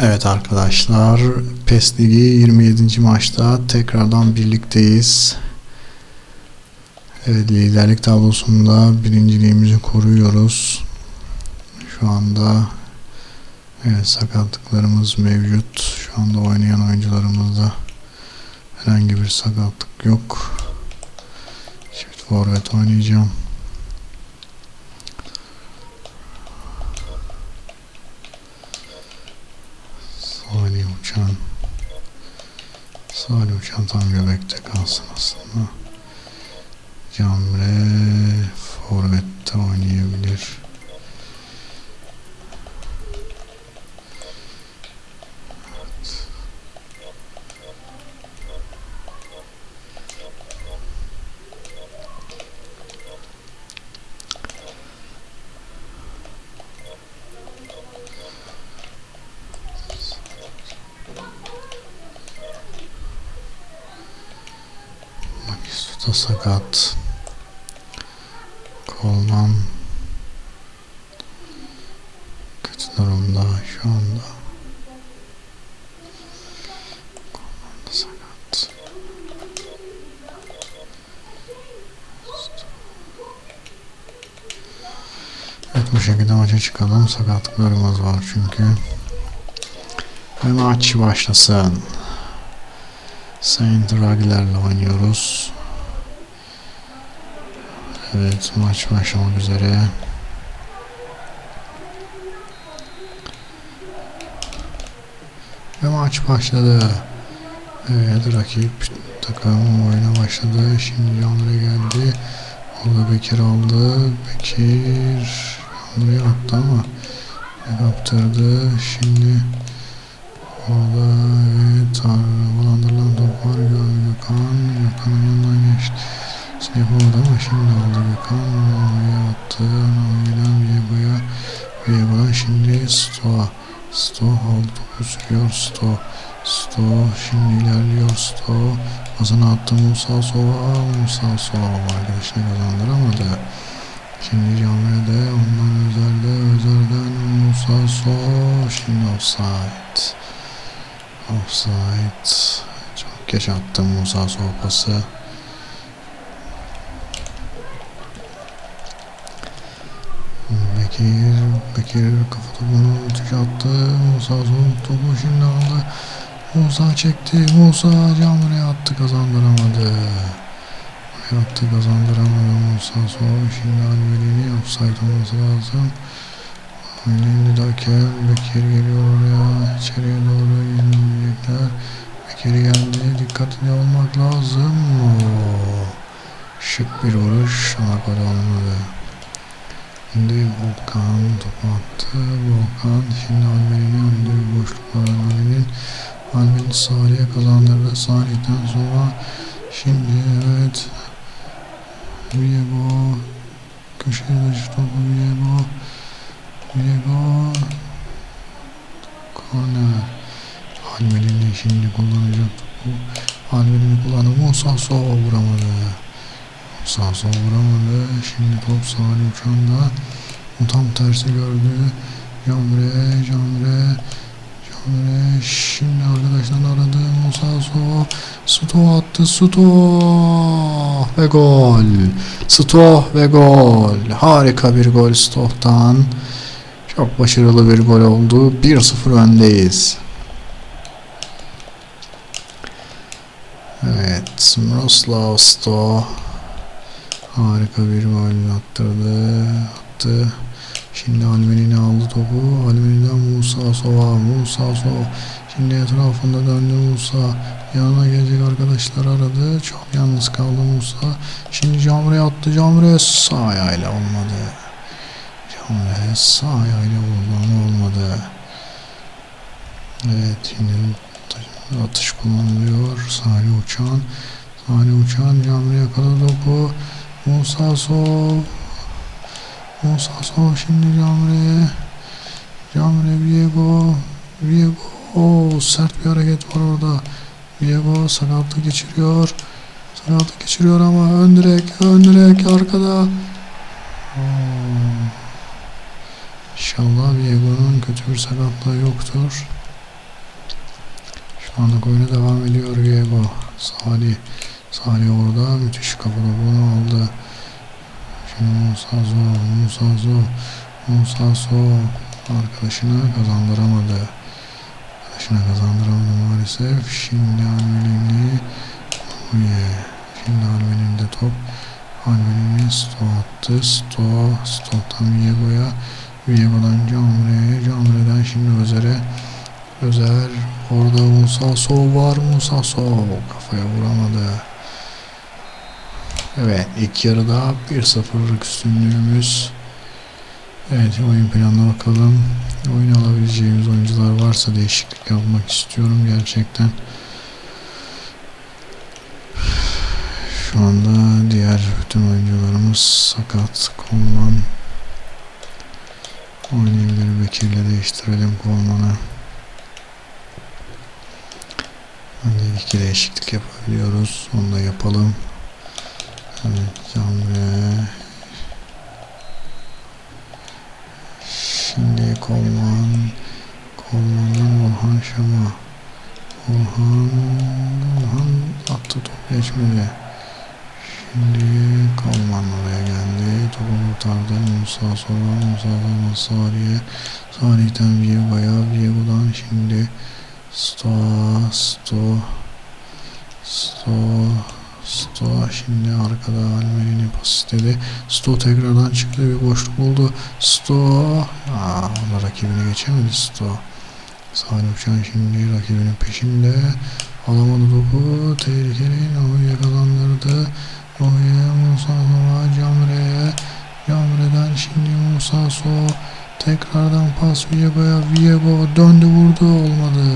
Evet arkadaşlar, PES Ligi 27. maçta tekrardan birlikteyiz. Evet, liderlik tablosunda birinciliğimizi koruyoruz. Şu anda evet, sakatlıklarımız mevcut. Şu anda oynayan oyuncularımızda herhangi bir sakatlık yok. Çift forvet oynayacağım. Salih Uçan Salih Uçan tam göbekte kalsın aslında. Camre Forvet'te oynayabilir. Evet. Magisto da sakat. Kolman kötü durumda şu anda. Kolman da sakat. Evet bu şekilde maça çıkalım. Sakatlıklarımız var çünkü. Ve maç başlasın. Saint Ragler'le oynuyoruz. Evet maç başlamak üzere. Ve maç başladı. Evet rakip takım oyuna başladı. Şimdi Canlı geldi. Orada Bekir aldı. Bekir Canlı'ya attı ama kaptırdı. Şimdi orada evet havalandırılan top var. Gökhan. Gökhan'ın önünden geçti. Snap oldu ama şimdi aldı Gökhan. Oraya attı. Oraya Viego'ya. Viego'dan şimdi Sto. Sto aldı sürüyor. Sto. Sto şimdi ilerliyor Sto. Pasını attı Musa Sova. Musa Sova arkadaşına kazandıramadı. Şimdi Camre'de ondan Özer'de Özer'den Musa Sova. Şimdi offside. Offside. Çok geç attı Musa Sova pası. Bekir, Bekir kafa topunu tuşa attı. Musa son topu şimdi aldı. Musa çekti. Musa Camre'ye attı kazandıramadı. Oraya attı kazandıramadı Musa son. Şimdi Alveri'ni offside olması lazım. Şimdi hakem Bekir geliyor oraya. İçeriye doğru yenilecekler. Bekir geldi. Dikkatli olmak lazım. Şık bir vuruş ama gol olmadı. Şimdi Volkan topu attı. Volkan şimdi Alveri'nin önünde boşluk var Alveri'nin. Alveri Salih'e kazandırdı. Salih'ten sonra şimdi evet Viego köşeye taşı topu Viego Viego Korner Alveri'nin şimdi kullanacak topu Alveri'nin kullandı. Musa Sova vuramadı. Sağ sol vuramadı. Şimdi top Salih Uçan'da. O tam tersi gördü. Camre, Camre, Camre. Şimdi arkadaşlar aradı. Musa So. Sto attı. Sto. Ve gol. Sto ve gol. Harika bir gol Stoh'tan. Çok başarılı bir gol oldu. 1-0 öndeyiz. Evet. Miroslav Sto. Harika bir gol attırdı. Attı. Şimdi Almeni'ni aldı topu. Almeni'den Musa Sova. Musa Sova. Şimdi etrafında döndü Musa. Yanına gelecek arkadaşlar aradı. Çok yalnız kaldı Musa. Şimdi Camre attı. Camre sağ ayağıyla olmadı. Camre sağ ayağıyla vurdu ama olmadı. Evet yine atış kullanılıyor. Salih Uçan. Salih Uçan Camre yakaladı topu. Musa Sov Musa Sov şimdi Camre. Camre Viego. Viego. Oo, sert bir hareket var orada. Viego sakatlık geçiriyor. Sakatlık geçiriyor ama ön direk ön direk arkada. Oo. İnşallah Viego'nun kötü bir sakatlığı yoktur. Şu anlık oyuna devam ediyor Diego. Salih. Salih orada. Müthiş kapalı bunu aldı. Şimdi Musa Zo. Musa Zo. Musa Zo. Arkadaşına kazandıramadı. Arkadaşına kazandıramadı maalesef. Şimdi Almenini. Oye. Şimdi Almeninde top. Almenini Sto attı. Sto. Sto'dan Viego'ya. Viego'dan Camre'ye. Camre'den şimdi Özer'e. Özer. Orada Musa So var. Musa So. Kafaya vuramadı. Evet ilk yarıda 1-0'lık üstünlüğümüz. Evet oyun planına bakalım. Oyun alabileceğimiz oyuncular varsa değişiklik yapmak istiyorum gerçekten. Şu anda diğer bütün oyuncularımız sakat. Kolman oynayabilir. Bekir'le değiştirelim Kolman'ı. Hani iki değişiklik yapabiliyoruz. Onu da yapalım. Evet Camre. Şimdi Kolman. Kolman'dan Orhan Şam'a. Orhan. Orhan attı top geçmedi. Şimdi Kolman oraya geldi. Topu kurtardı. Musa sonra Musa'dan Salih'e. Salih'ten Viego'ya. Viego'dan şimdi Sto, Sto, Sto, Sto şimdi arkada Almeri'ni pas istedi. Sto tekrardan çıktı bir boşluk buldu. Sto, aa, ama rakibini geçemedi Sto. Salih Uçan şimdi rakibinin peşinde. Alamadı topu. Tehlikeli. O yakalandırdı. Oya Musa Sova Camre'ye. Camre'den şimdi Musa So. Tekrardan pas Viego'ya. Viego döndü vurdu olmadı.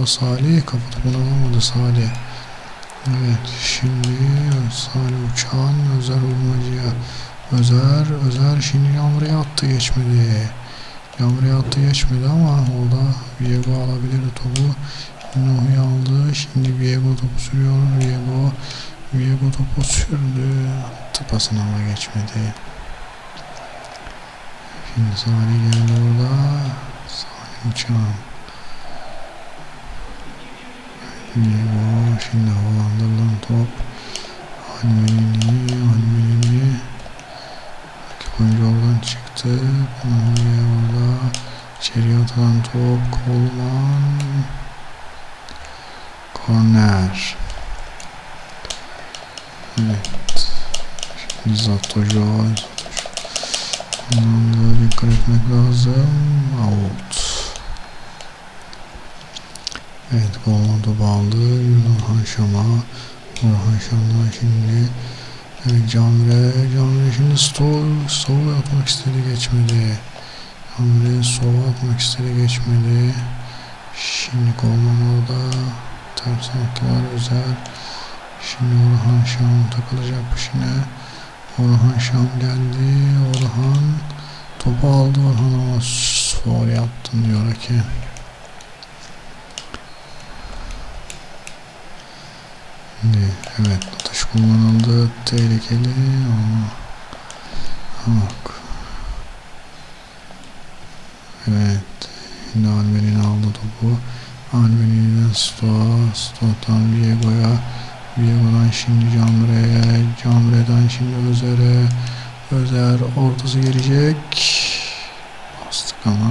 Orada Salih topunu alamadı Salih. Evet şimdi Salih Uçan Özer Urmacı'ya. Özer, Özer şimdi Yamre'ye attı geçmedi. Yamre'ye attı geçmedi ama orada Viego alabilirdi topu. Nuhi aldı. Şimdi Viego topu sürüyor. Viego Viego topu sürdü. Attı pasını ama geçmedi. Şimdi Salih geldi orada. Salih Uçan. Viego şimdi havalandırılan top. Almenini, Almenini. Rakip oyuncu oradan çıktı. Nuhi orada. İçeriye atılan top. Kolman. Korner. Evet. Şimdi Zatojo. Bundan da dikkat etmek lazım. Out. Evet Golman topu aldı. Orhan Şam'a. Orhan Şam'dan şimdi Evet Camre. Camre şimdi Stow. Stow'a atmak istedi geçmedi. Camre Stow'a atmak istedi geçmedi. Şimdi Golman orada. Ters attılar özel. Şimdi Orhan Şam takılacak peşine. Orhan Şam geldi. Orhan topu aldı Orhan ama foul yaptın diyor hakem. Şimdi evet atış kullanıldı. Tehlikeli ama bak. Evet. Şimdi Almer'in aldı topu. Almer'in Stoğa. Stoğ'dan Viego'ya. Viego'dan şimdi Camre'ye. Camre'den şimdi Özer'e. Özer ortası gelecek. Bastık ama.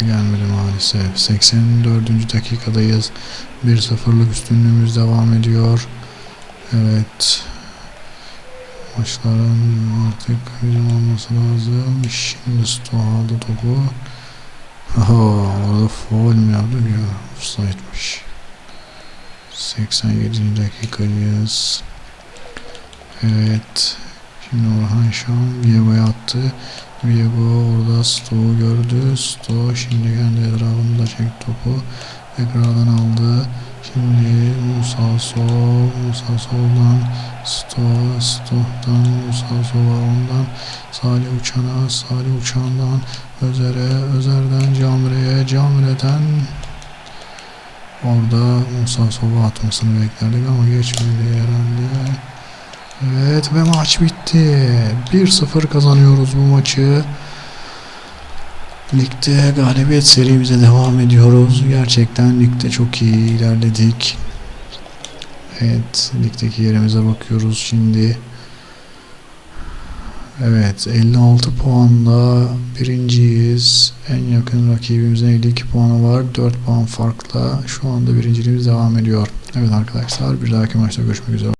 Gelmedi maalesef. 84. dakikadayız. 1-0'lık üstünlüğümüz devam ediyor. Evet. Maçların artık bizim olması lazım. Şimdi Sto aldı topu. Aha, orada foul mi yaptık ya? Offside'miş. 87. dakikadayız. Evet. Şimdi Orhan Şam Viego'ya attı. Viego orada Sto'u gördü. Sto şimdi kendi etrafında çekti topu. Tekrardan aldı. Şimdi Musa Sol, Musa Sol'dan Sto, Sto'dan Musa Sol'a ondan Salih Uçan'a, Salih Uçan'dan Özer'e, Özer'den Camre'ye, Camre'den Orada Musa Sol'a atmasını beklerdik ama geçmedi herhalde. Evet ve maç bitti. 1-0 kazanıyoruz bu maçı. Ligde galibiyet serimize devam ediyoruz. Gerçekten ligde çok iyi ilerledik. Evet, ligdeki yerimize bakıyoruz şimdi. Evet, 56 puanla birinciyiz. En yakın rakibimizin 52 puanı var. 4 puan farkla şu anda birinciliğimiz devam ediyor. Evet arkadaşlar, bir dahaki maçta görüşmek üzere.